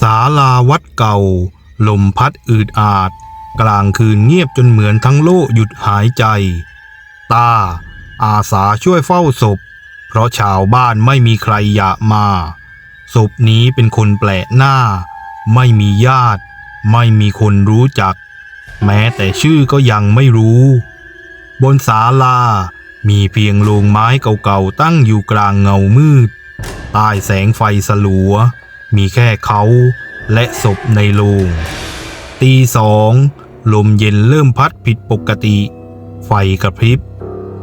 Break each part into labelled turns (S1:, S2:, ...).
S1: ศาลาวัดเก่า ลมพัดอืดอาด กลางคืนเงียบจนเหมือนทั้งโลกหยุดหายใจ ตา อาสาช่วยเฝ้าศพ เพราะชาวบ้านไม่มีใครอยากมา ศพนี้เป็นคนแปลกหน้า ไม่มีญาติ ไม่มีคนรู้จัก แม้แต่ชื่อก็ยังไม่รู้ บนศาลามีเพียงโลงไม้เก่าๆตั้งอยู่กลางเงามืด ใต้แสงไฟสลัว มีแค่เขาและศพในโลงตีสองลมเย็นเริ่มพัดผิดปกติ ไฟกระพริบ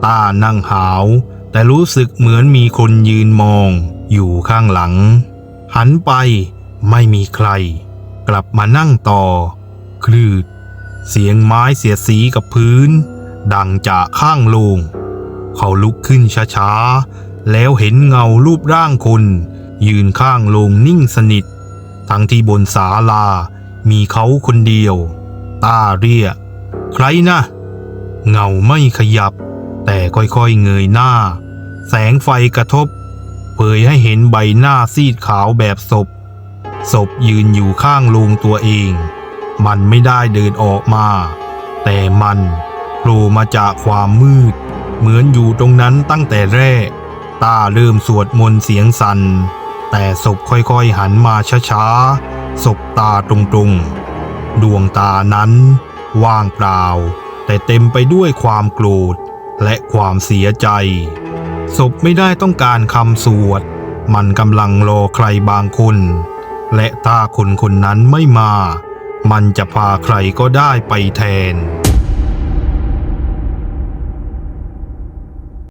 S1: ตานั่งหาว แต่รู้สึกเหมือนมีคนยืนมอง อยู่ข้างหลัง หันไปไม่มีใคร กลับมานั่งต่อ คลืด เสียงไม้เสียสีกับพื้น ดังจากข้างโลง เขาลุกขึ้นช้าๆ แล้วเห็นเงารูปร่างคน ยืนข้างโลงนิ่งสนิท ทั้งที่บนศาลา มีเขาคนเดียวตาเรียก ใครนะ เงาไม่ขยับ แต่ค่อยๆเงยหน้า แสงไฟกระทบ เผยให้เห็นใบหน้าซีดขาวแบบศพ ศพยืนอยู่ข้างโลงตัวเอง มันไม่ได้เดินออกมา แต่มันโผล่มาจากความมืด เหมือนอยู่ตรงนั้นตั้งแต่แรกตาเริ่มสวดมนต์เสียงสัน่น แต่ศพค่อยๆหันมาช้าๆ ศพตาตรงๆ ดวงตานั้นว่างเปล่า แต่เต็มไปด้วยความโกรธและความเสียใจ ศพไม่ได้ต้องการคำสวด มันกำลังรอใครบางคน และถ้าคนคนนั้นไม่มา มันจะพาใครก็ได้ไปแทน